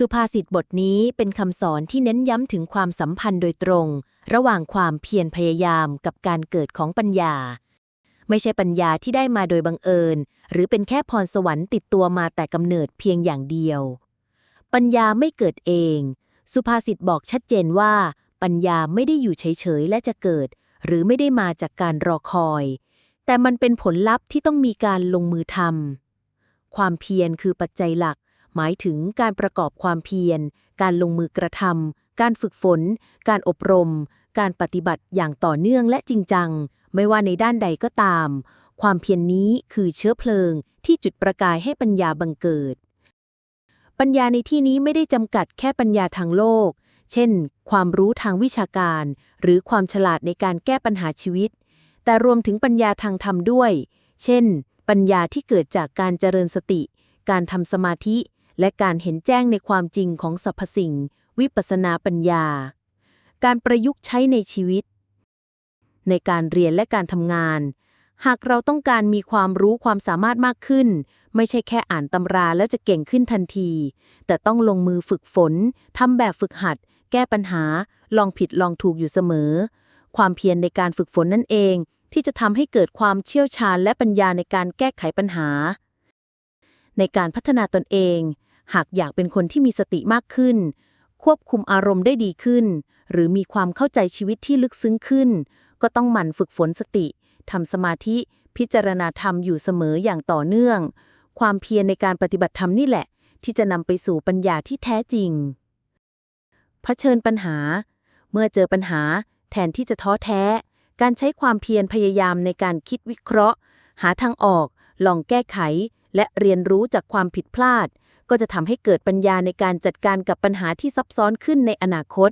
สุภาษิตบทนี้เป็นคำสอนที่เน้นย้ำถึงความสัมพันธ์โดยตรง ระหว่างความเพียรพยายามกับการเกิดของปัญญา ไม่ใช่ปัญญาที่ได้มาโดยบังเอิญ หรือเป็นแค่พรสวรรค์ติดตัวมาแต่กำเนิดเพียงอย่างเดียว ปัญญาไม่เกิดเอง สุภาษิตบอกชัดเจนว่า ปัญญาไม่ได้อยู่เฉยๆและจะเกิด หรือไม่ได้มาจากการรอคอย แต่มันเป็นผลลัพธ์ที่ต้องมีการลงมือทำความเพียรคือปัจจัยหลัก หมายถึงการประกอบความเพียร การลงมือกระทำการฝึกฝน การอบรม การปฏิบัติอย่างต่อเนื่องและจริงจัง ไม่ว่าในด้านใดก็ตาม ความเพียรนนี้คือเชื้อเพลิงที่จุดประกายให้ปัญญาบังเกิด ปัญญาในที่นี้ไม่ได้จำกัดแค่ปัญญาทางโลก เช่น ความรู้ทางวิชาการ หรือความฉลาดในการแก้ปัญหาชีวิต แต่รวมถึงปัญญาทางธรรมด้วย เช่น ปัญญาที่เกิดจากการเจริญสติ การทำสมาธิ และการเห็นแจ้งในความจริงของสรรพสิ่ง วิปัสนาปัญญา การประยุกต์ใช้ในชีวิต ในการเรียนและการทำงาน หากเราต้องการมีความรู้ความสามารถมากขึ้น ไม่ใช่แค่อ่านตำราแล้วจะเก่งขึ้นทันที แต่ต้องลงมือฝึกฝนทำแบบฝึกหัด แก้ปัญหา ลองผิดลองถูกอยู่เสมอ ความเพียรในการฝึกฝนนั่นเอง ที่จะทำให้เกิดความเชี่ยวชาญและปัญญาในการแก้ไขปัญหาในการพัฒนาตนเอง หากอยากเป็นคนที่มีสติมากขึ้น ควบคุมอารมณ์ได้ดีขึ้น หรือมีความเข้าใจชีวิตที่ลึกซึ้งขึ้น ก็ต้องหมั่นฝึกฝนสติทำสมาธิ พิจารณาธรรมอยู่เสมออย่างต่อเนื่อง ความเพียรในการปฏิบัติธรรมนี่แหละ ที่จะนำไปสู่ปัญญาที่แท้จริงเผชิญปัญหา เมื่อเจอปัญหา แทนที่จะท้อแท้ การใช้ความเพียรพยายามในการคิดวิเคราะห์ หาทางออก ลองแก้ไข และเรียนรู้จากความผิดพลาด ก็จะทำให้เกิดปัญญาในการจัดการกับปัญหาที่ซับซ้อนขึ้นในอนาคต